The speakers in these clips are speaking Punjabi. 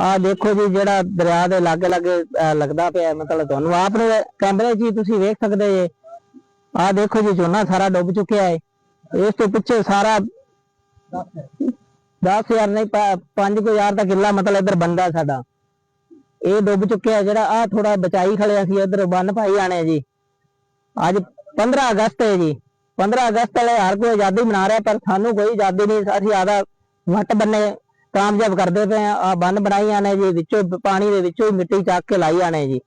ਆ ਦੇਖੋ ਜੀ ਜਿਹੜਾ ਦਰਿਆ ਦੇ ਲਾਗੇ ਲਾਗੇ ਲੱਗਦਾ ਪਿਆ ਮਤਲਬ ਤੁਹਾਨੂੰ ਆਪ ਨੂੰ ਕੈਮਰੇ 'ਚ ਤੁਸੀਂ ਵੇਖ ਸਕਦੇ ਜੇ। ਆ ਦੇਖੋ ਜੀ, ਝੋਨਾ ਸਾਰਾ ਡੁੱਬ ਚੁੱਕਿਆ ਹੈ। ਇਸ ਤੋਂ ਪਿੱਛੇ ਸਾਰਾ 10000 ਨਹੀਂ 5000 ਦਾ ਕਿੱਲਾ ਮਤਲਬ ਇੱਧਰ ਬੰਦਾ ਸਾਡਾ। ਇਹ ਡੁੱਬ ਚੁੱਕਿਆ ਜਿਹੜਾ ਆ ਥੋੜਾ ਬਚਾਈ ਖੜਿਆ ਸੀ, ਇੱਧਰ ਬੰਨ ਭਾਈ ਆਣੇ ਜੀ। ਅੱਜ 15 ਅਗਸਤ ਹੈ ਜੀ। 15 ਅਗਸਤ ਵਾਲੇ ਹਰ ਕੋਈ ਆਜ਼ਾਦੀ ਮਨਾ ਰਿਹਾ, ਪਰ ਸਾਨੂੰ ਕੋਈ ਆਜ਼ਾਦੀ ਨਹੀਂ, ਅਸੀਂ ਆਦਾ ਵੱਟ ਬੰਨੇ ਕਾਮਯਾਬ ਕਰਦੇ ਪਏ ਆ ਬੰਨ ਬਣਾਈ ਆਣੇ ਜੀ, ਵਿੱਚੋਂ ਪਾਣੀ ਦੇ ਵਿੱਚੋਂ ਮਿੱਟੀ ਚੱਕ ਕੇ ਲਾਈ ਆਣੇ ਜੀ।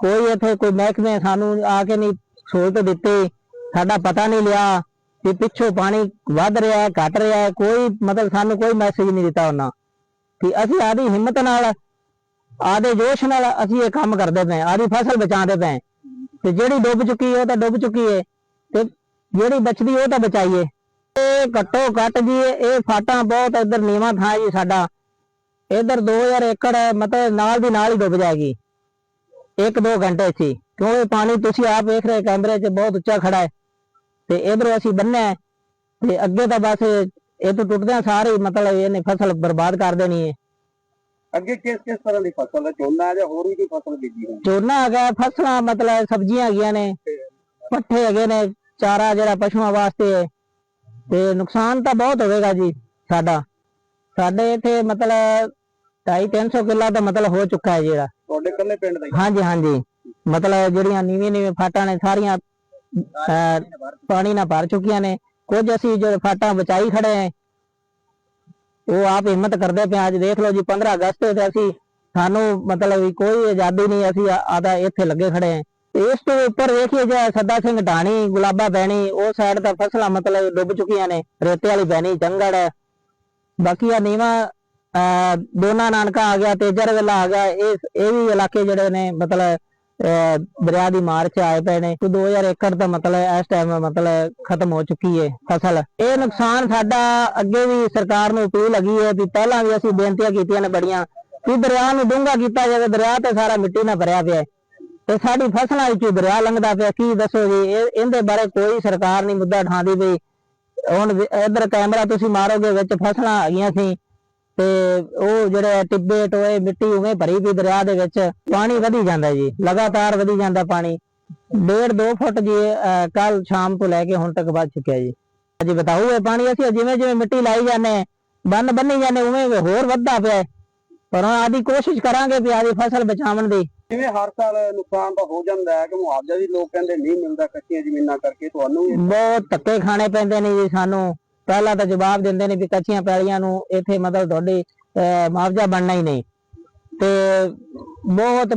ਕੋਈ ਇੱਥੇ ਕੋਈ ਮਹਿਕਮੇ ਸਾਨੂੰ ਆ ਕੇ ਨਹੀਂ ਸਹੂਲਤ ਦਿੱਤੀ, ਸਾਡਾ ਪਤਾ ਨਹੀਂ ਲਿਆ ਕਿ ਪਿੱਛੋਂ ਪਾਣੀ ਵੱਧ ਰਿਹਾ ਹੈ ਘਟ ਰਿਹਾ ਹੈ ਕੋਈ ਮਤਲਬ ਸਾਨੂੰ ਕੋਈ ਮੈਸੇਜ ਨਹੀਂ ਦਿੱਤਾ ਉਹਨਾਂ। ਕਿ ਅਸੀਂ ਆਦੀ ਹਿੰਮਤ ਨਾਲ, ਆਦੇ ਜੋਸ਼ ਨਾਲ ਅਸੀਂ ਇਹ ਕੰਮ ਕਰਦੇ ਪਏ ਆਦੀ ਫਸਲ ਬਚਾਉਂਦੇ ਪਏ ਤੇ ਜਿਹੜੀ ਡੁੱਬ ਚੁੱਕੀ ਹੈ ਉਹ ਤਾਂ ਡੁੱਬ ਚੁੱਕੀ ਹੈ, ਤੇ ਜਿਹੜੀ ਬਚਦੀ ਉਹ ਤਾਂ ਬਚਾਈਏ ਇਹ ਘੱਟੋ ਘੱਟ ਜੀ ਇਹ ਫਾਟਾਂ ਬਹੁਤ ਇੱਧਰ ਨੀਵਾਂ ਥਾਂ ਜੀ ਸਾਡਾ। ਇੱਧਰ 2000 ਏਕੜ ਮਤਲਬ ਨਾਲ ਦੀ ਨਾਲ ਹੀ ਡੁੱਬ ਜਾਏਗੀ। ਇੱਕ ਦੋ ਘੰਟੇ 'ਚ ਕਿਉਂ ਇਹ ਪਾਣੀ ਤੁਸੀਂ ਆਪ ਵੇਖ ਰਹੇ ਕੈਮਰੇ 'ਚ ਬਹੁਤ ਉੱਚਾ ਖੜਾ ਹੈ। ਤੇ ਇਧਰੋਂ ਅਸੀਂ ਬੰਨਿਆ ਤੇ ਅੱਗੇ ਤਾਂ ਬਸ ਇਹ ਤੋਂ ਟੁੱਟਦਿਆਂ ਸਾਰੇ ਮਤਲਬ ਇਹਨੇ ਫਸਲ ਬਰਬਾਦ ਕਰ ਦੇਣੀ ਹੈ। ਅੱਗੇ ਕਿਸ ਕਿਸ ਤਰ੍ਹਾਂ ਦੀ ਫਸਲ ਹੈ? ਝੋਨਾ ਜਾਂ ਹੋਰ ਵੀ ਕੋਈ ਫਸਲ ਬੀਜੀ ਹੈ? ਝੋਨਾ ਹੈਗਾ ਫਸਲਾਂ ਮਤਲਬ ਸਬਜ਼ੀਆਂ ਹੈਗੀਆਂ ਨੇ ਪੱਠੇ ਹੈਗੇ ਨੇ ਚਾਰਾ ਜਿਹੜਾ ਪਸ਼ੂਆਂ ਵਾਸਤੇ ਹੈ। ਤੇ ਨੁਕਸਾਨ ਤਾਂ ਬਹੁਤ ਹੋਵੇਗਾ ਜੀ ਸਾਡਾ। ਸਾਡੇ ਇੱਥੇ ਮਤਲਬ 250 ਕਿੱਲਾ ਤਾਂ ਮਤਲਬ ਹੋ ਚੁੱਕਾ ਹੈ ਜਿਹੜਾ। ਤੁਹਾਡੇ ਕੱਲੇ ਪਿੰਡ ਦਾ ਹੀ? ਹਾਂਜੀ ਹਾਂਜੀ। ਮਤਲਬ ਜਿਹੜੀਆਂ ਨੀਵੀਂ ਨੀਵੀਂ ਫਾਟਾਂ ਨੇ ਸਾਰੀਆਂ ਅਹ, ਪਾਣੀ ਨਾਲ ਭਰ ਚੁੱਕੀਆਂ ਨੇ। ਕੁਝ ਅਸੀਂ ਜੋ ਫਾਟਾਂ ਬਚਾਈ ਖੜੇ ਆ ਉਹ ਆਪ ਹਿੰਮਤ ਕਰਦੇ ਪਏ। ਅੱਜ ਦੇਖ ਲਓ ਜੀ 15 ਅਗਸਤ ਤੇ ਅਸੀਂ ਸਾਨੂੰ ਮਤਲਬ ਵੀ ਕੋਈ ਆਜ਼ਾਦੀ ਨਹੀਂ ਅਸੀਂ ਆ- ਆਦਾ ਇੱਥੇ ਲੱਗੇ ਖੜੇ ਆ ਇਸ ਤੋਂ ਉੱਪਰ ਵੇਖੀਏ ਜੇ ਸੱਦਾ ਸਿੰਘ ਢਾਣੀ ਗੁਲਾਬਾ ਬੈਣੀ ਉਹ ਸਾਈਡ ਤਾਂ ਫਸਲਾਂ ਮਤਲਬ ਡੁੱਬ ਚੁੱਕੀਆਂ ਨੇ ਰੇਤੇ ਵਾਲੀ ਬੈਣੀ ਜੰਗੜ। ਬਾਕੀ ਆ ਨੀਵਾ ਦੋਨਾ ਨਾਨਕਾ ਆ ਗਿਆ ਤੇਜਰ ਵੇਲਾ ਆ ਗਿਆ ਇਹ ਇਹ ਵੀ ਇਲਾਕੇ ਜਿਹੜੇ ਨੇ ਮਤਲਬ ਅਹ, ਦਰਿਆ ਦੀ ਮਾਰ ਚ ਆਏ ਪਏ ਨੇ। ਕੋਈ 2000 ਏਕੜ ਦਾ ਮਤਲਬ ਇਸ ਟਾਈਮ ਮਤਲਬ ਖਤਮ ਹੋ ਚੁੱਕੀ ਹੈ ਫਸਲ। ਇਹ ਨੁਕਸਾਨ ਸਾਡਾ ਅੱਗੇ ਵੀ ਸਰਕਾਰ ਨੂੰ ਅਪੀਲ ਹੈਗੀ ਹੈ ਵੀ ਪਹਿਲਾਂ ਵੀ ਅਸੀਂ ਬੇਨਤੀਆਂ ਕੀਤੀਆਂ ਨੇ ਬੜੀਆਂ ਵੀ ਦਰਿਆ ਨੂੰ ਡੂੰਘਾ ਕੀਤਾ ਜਾਵੇ ਦਰਿਆ ਤੇ ਸਾਰਾ ਮਿੱਟੀ ਨਾਲ ਭਰਿਆ ਪਿਆ ਹੈ ਤੇ ਸਾਡੀ ਫਸਲਾਂ ਵਿੱਚ ਦਰਿਆ ਲੰਘਦਾ ਪਿਆ, ਕੀ ਦੱਸੋ ਜੀ? ਇਹਦੇ ਬਾਰੇ ਕੋਈ ਸਰਕਾਰ ਨਹੀਂ ਮੁੱਦਾ ਉਠਾਉਂਦੀ ਵੀ ਹੁਣ ਵੀ ਕੈਮਰਾ ਤੁਸੀਂ ਮਾਰੋਗੇ, ਵਿੱਚ ਫਸਲਾਂ ਹੈਗੀਆਂ ਸੀ। ਤੇ ਉਹ ਜਿਹੜੇ ਟਿੱਬੇ, ਟੋਏ, ਮਿੱਟੀ ਉਵੇਂ ਭਰੀ ਪਈ ਦਰਿਆ ਦੇ ਵਿੱਚ। ਪਾਣੀ ਵਧੀ ਜਾਂਦਾ ਜੀ, ਲਗਾਤਾਰ ਵਧੀ ਜਾਂਦਾ ਪਾਣੀ। ਡੇਢ 2 ਫੁੱਟ ਜੀ ਕੱਲ ਸ਼ਾਮ ਤੋਂ ਲੈ ਕੇ ਹੁਣ ਤੱਕ ਵੱਧ ਚੁੱਕਿਆ ਜੀ। ਜੀ ਬਤਾਓ ਇਹ ਪਾਣੀ ਅਸੀਂ ਜਿਵੇਂ ਜਿਵੇਂ ਮਿੱਟੀ ਲਾਈ ਜਾਂਦੇ ਬੰਨ ਬੰਨੀ ਜਾਂਦੇ ਉਵੇਂ ਉਵੇਂ ਹੋਰ ਵੱਧਦਾ ਪਿਆ। ਪਰ ਆਦੀ ਕੋਸ਼ਿਸ਼ ਕਰਾਂਗੇ ਵੀ ਆਦੀ ਫਸਲ ਬਚਾਉਣ ਦੀ। ਜਿਵੇਂ ਹਰ ਸਾਲ ਨੁਕਸਾਨ ਤਾਂ ਹੋ ਜਾਂਦਾ ਹੈ ਕਿ ਮੁਆਵਜ਼ਾ ਵੀ ਲੋਕ ਕਹਿੰਦੇ ਨਹੀਂ ਮਿਲਦਾ ਕੱਚੀਆਂ ਜ਼ਮੀਨਾਂ ਕਰਕੇ ਤੁਹਾਨੂੰ ਬਹੁਤ ਧੱਕੇ ਖਾਣੇ ਪੈਂਦੇ ਨੇ ਜੀ ਸਾਨੂੰ। ਪਹਿਲਾਂ ਤਾਂ ਜਵਾਬ ਦਿੰਦੇ ਨੇ ਵੀ ਕੱਚੀਆਂ ਪੈਲੀਆਂ ਨੂੰ ਇੱਥੇ ਮਤਲਬ ਤੁਹਾਡੀ ਮੁਆਵਜ਼ਾ ਬਣਨਾ ਹੀ ਨਹੀਂ। ਤੇ ਬਹੁਤ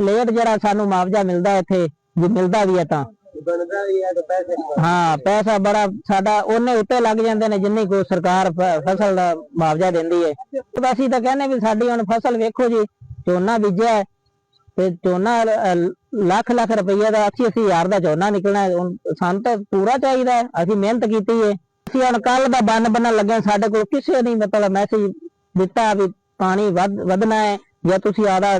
ਲੇਟ ਜਿਹੜਾ ਸਾਨੂੰ ਮੁਆਵਜ਼ਾ ਮਿਲਦਾ ਇੱਥੇ ਜੇ ਮਿਲਦਾ ਵੀ ਹੈ ਤਾਂ। ਬਣਦਾ ਵੀ ਹੈ ਤਾਂ ਪੈਸੇ ਹਾਂ ਪੈਸਾ ਬੜਾ ਸਾਡਾ ਉਹਨੇ ਉੱਤੇ ਲੱਗ ਜਾਂਦੇ ਨੇ ਜਿੰਨੀ ਕੋ ਸਰਕਾਰ ਫਸਲ ਦਾ ਮੁਆਵਜ਼ਾ ਦਿੰਦੀ ਹੈ ਅਸੀਂ ਤਾਂ ਕਹਿੰਦੇ ਵੀ ਸਾਡੀ ਹੁਣ ਫਸਲ ਵੇਖੋ ਜੀ ਝੋਨਾ ਬੀਜਿਆ ਤੇ ਝੋਨਾ ਲੱਖ ਲੱਖ ਰੁਪਈਆ ਦਾ 80 ਅੱਸੀ ਹਜ਼ਾਰ ਦਾ ਝੋਨਾ ਨਿਕਲਣਾ ਸਾਨੂੰ ਤਾਂ ਪੂਰਾ ਚਾਹੀਦਾ ਅਸੀਂ ਮਿਹਨਤ ਕੀਤੀ ਹੈ ਅਸੀਂ ਹੁਣ ਕੱਲ ਦਾ ਬੰਨ ਬੰਨਣ ਲੱਗੇ ਹਾਂ, ਸਾਡੇ ਕੋਲ ਕਿਸੇ ਨੇ ਮਤਲਬ ਮੈਸੇਜ ਦਿੱਤਾ ਵੀ ਪਾਣੀ ਵੱਧ ਵਧਣਾ ਹੈ ਜਾਂ ਤੁਸੀਂ ਆਦਾ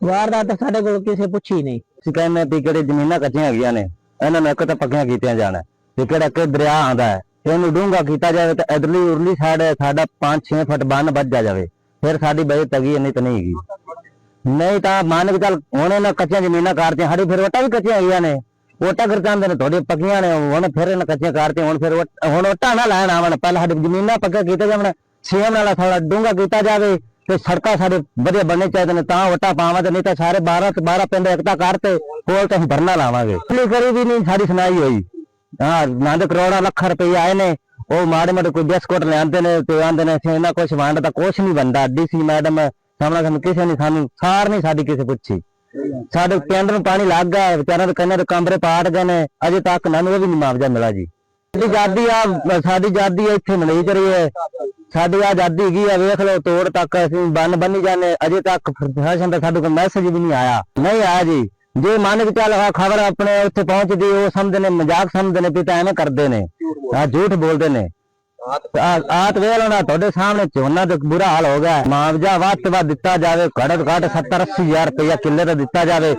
ਵਾਰਦਾਤ ਸਾਡੇ ਕੋਲ ਕਿਸੇ ਪੁੱਛੀ ਨਹੀਂ। ਅਸੀਂ ਕਹਿੰਦੇ ਵੀ ਕਿਹੜੇ ਜ਼ਮੀਨਾਂ ਕੱਚੀਆਂ ਹੈਗੀਆਂ ਨੇ, ਇਹਨਾਂ ਨੂੰ ਇੱਕ ਤਾਂ ਪੱਕੀਆਂ ਕੀਤੀਆਂ ਜਾਣਾ ਤੇ ਕਿਹੜਾ ਕਿ ਦਰਿਆ ਆਂਦਾ ਹੈ। ਇਹਨੂੰ ਡੂੰਘਾ ਕੀਤਾ ਜਾਵੇ ਤਾਂ ਇਧਰਲੀ ਉਰਲੀ ਸਾਈਡ ਸਾਡਾ 5-6 ਫੁੱਟ ਬੰਨ ਵੱਜਾ ਜਾਵੇ, ਫਿਰ ਸਾਡੀ ਬਜਟ ਤਗੀ ਇੰਨੀ ਤਾਂ ਨਹੀਂ ਹੈਗੀ। ਨਹੀਂ ਤਾਂ ਮੰਨ ਕੇ ਚੱਲ ਹੁਣ ਇਹਨਾਂ ਕੱਚੀਆਂ ਜ਼ਮੀਨਾਂ ਕਰਤੀਆਂ, ਸਾਡੀ ਫਿਰ ਵਟਾ ਵੀ ਕੱਚੀਆਂ ਹੈਗੀਆਂ ਨੇ। ਵਟਾ ਕਰ ਨੇ ਤੁਹਾਡੇ ਪੱਕੀਆਂ ਨੇ, ਹੁਣ ਫਿਰ ਇਹਨਾਂ ਕੱਚੀਆਂ ਕਰਤੀਆਂ, ਹੁਣ ਫਿਰ ਹੁਣ ਵਟਾ ਨਾ ਲੈਣ ਆਵਣ, ਪਹਿਲਾਂ ਸਾਡੀ ਜ਼ਮੀਨਾਂ ਪੱਕਾ ਕੀਤਾ ਜਾਵਣ ਸੇਮ ਨਾਲ ਥੋੜਾ ਡੂੰਘਾ ਕੀਤਾ ਜਾਵੇ ਤੇ ਸੜਕਾਂ ਸਾਡੇ ਵਧੀਆ ਬਣਨੇ ਚਾਹੀਦੇ ਨੇ, ਤਾਂ ਵਟਾ ਪਾਵਾਂਗੇ ਨਹੀਂ ਤਾਂ ਸਾਰੇ 12 ਤੇ 12 ਪਿੰਡ ਇਕਤਾ ਕਰਤੇ ਕੋਲ ਤੇ ਅਸੀਂ ਧਰਨਾ ਲਾਵਾਂਗੇ। ਪਲੀ ਕਰੀ ਵੀ ਨਹੀਂ ਸਾਡੀ ਸੁਣਾਈ ਹੋਈ। ਹਾਂ, ਨੰਦ ਕਰੋੜਾਂ ਲੱਖਾਂ ਰੁਪਏ ਆਏ ਨੇ, ਉਹ ਮਾੜੇ ਮਾੜੇ ਕੋਈ ਬਿਸਕੁਟ ਲਿਆਂਦੇ ਨੇ ਤੇ ਆਂਦੇ ਨੇ, ਅਸੀਂ ਇਹਨਾਂ ਕੁਝ ਵੰਡ ਤਾਂ ਕੁਝ ਨਹੀਂ ਬੰਦਾ ਡੀਸੀ ਮੈਡਮ, ਸਾਹਮਣੇ ਸਾਨੂੰ ਕਿਸੇ ਨੇ ਸਾਨੂੰ ਸਾਰ ਨਹੀਂ ਸਾਡੀ ਕਿਸੇ ਪੁੱਛੀ। ਸਾਡੇ ਪਿੰਡ ਨੂੰ ਪਾਣੀ ਲੱਗ ਗਿਆ ਵਿਚਾਰਾਂ ਦੇ ਕੰਨਾਂ ਦੇ ਕਮਰੇ ਪਾੜ ਗਏ ਨੇ, ਅਜੇ ਤੱਕ ਮੈਨੂੰ ਉਹ ਵੀ ਨਹੀਂ ਮੁਆਵਜ਼ਾ ਮਿਲਾ ਜੀ। ਸਾਡੀ ਜਾਦੀ ਆ ਸਾਡੀ ਆਜ਼ਾਦੀ ਇੱਥੇ ਮਨਾਈ ਰਹੀ ਹੈ। ਸਾਡੀ ਆਜ਼ਾਦੀ ਕੀ ਆ ਵੇਖ ਲਓ, ਤੋੜ ਤੱਕ ਅਸੀਂ ਬੰਨ ਬੰਨੀ ਜਾਂਦੇ ਅਜੇ ਤੱਕ ਪ੍ਰਸ਼ਾਸਨ ਦਾ ਸਾਡੇ ਕੋਲ ਮੈਸੇਜ ਵੀ ਨਹੀਂ ਆਇਆ। ਨਹੀਂ ਆਇਆ ਜੀ। ਜੇ ਮੰਨ ਕੇ ਚੱਲ ਆ ਖਬਰ ਆਪਣੇ ਉੱਥੇ ਪਹੁੰਚਦੀ, ਉਹ ਸਮਝਦੇ ਨੇ, ਮਜ਼ਾਕ ਸਮਝਦੇ ਨੇ ਵੀ ਐਵੇਂ ਕਰਦੇ ਨੇ। ਆ ਝੂਠ ਬੋਲਦੇ ਨੇ। ਆਤ ਵੇਖ ਲਓ ਤੁਹਾਡੇ ਸਾਹਮਣੇ ਝੋਨਾ ਦਾ ਬੁਰਾ ਹਾਲ ਹੋ ਗਿਆ ਮੁਆਵਜ਼ਾ ਵੱਧ ਤੋਂ ਵੱਧ ਦਿੱਤਾ ਜਾਵੇ, ਘੱਟ ਤੋਂ ਘੱਟ 70 80 ਹਜ਼ਾਰ ਰੁਪਇਆ ਕਿੱਲੇ ਦਾ ਦਿੱਤਾ ਜਾਵੇ।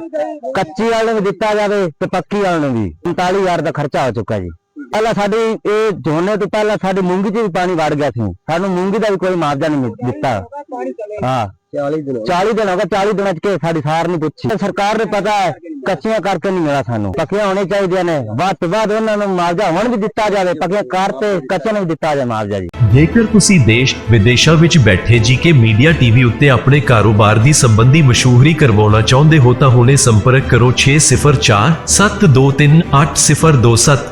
ਕੱਚੀ ਵਾਲੇ ਨੂੰ ਵੀ ਦਿੱਤਾ ਜਾਵੇ ਤੇ ਪੱਕੀ ਵਾਲੇ ਨੂੰ ਵੀ। 35000 ਦਾ ਖਰਚਾ ਹੋ ਚੁੱਕਾ ਜੀ। ਪਹਿਲਾਂ ਸਾਡੀ ਇਹ ਝੋਨੇ ਤੋਂ ਪਹਿਲਾਂ ਸਾਡੀ ਮੂੰਗੀ 'ਚ ਵੀ ਪਾਣੀ ਵੜ ਗਿਆ ਸੀ। ਸਾਨੂੰ ਮੂੰਗੀ ਦਾ ਵੀ ਕੋਈ ਮੁਆਵਜ਼ਾ ਨਹੀਂ ਮਿਲ- ਦਿੱਤਾ। ਹਾਂ। 40 ਦਿਨ 40 ਦਿਨ ਹੋ ਗਏ 40 ਦਿਨਾਂ 'ਚ ਕੇ ਸਾਡੀ ਸਾਰ ਨਹੀਂ ਪੁੱਛੀ। ਸਰਕਾਰ ਨੂੰ ਪਤਾ ਹੈ ਕੱਚੀਆਂ ਕਰਕੇ ਨਹੀਂ ਮਿਲਾ ਸਾਨੂੰ। ਪੱਕੀਆਂ ਹੋਣੀ ਚਾਹੀਦੀਆਂ ਨੇ। ਵੱਧ ਤੋਂ ਵੱਧ ਉਹਨਾਂ ਨੂੰ ਮੁਆਵਜ਼ਾ ਹੁਣ ਵੀ ਦਿੱਤਾ ਜਾਵੇ। ਪੱਕੀਆਂ ਕਾਰ ਤੇ ਕੱਚੇ ਨੂੰ ਵੀ ਦਿੱਤਾ ਜਾਵੇ ਮੁਆਵਜ਼ਾ ਜੀ। ਜੇਕਰ ਤੁਸੀਂ ਦੇਸ਼ ਵਿਦੇਸ਼ਾਂ ਵਿੱਚ ਬੈਠੇ ਜੀਕੇ ਮੀਡੀਆ ਟੀਵੀ ਉੱਤੇ ਆਪਣੇ ਕਾਰੋਬਾਰ ਦੀ ਸੰਬੰਧੀ ਮਸ਼ਹੂਰੀ ਕਰਵਾਉਣਾ ਚਾਹੁੰਦੇ ਹੋ ਤਾਂ ਹੁਣੇ ਸੰਪਰਕ ਕਰੋ 604 723 8027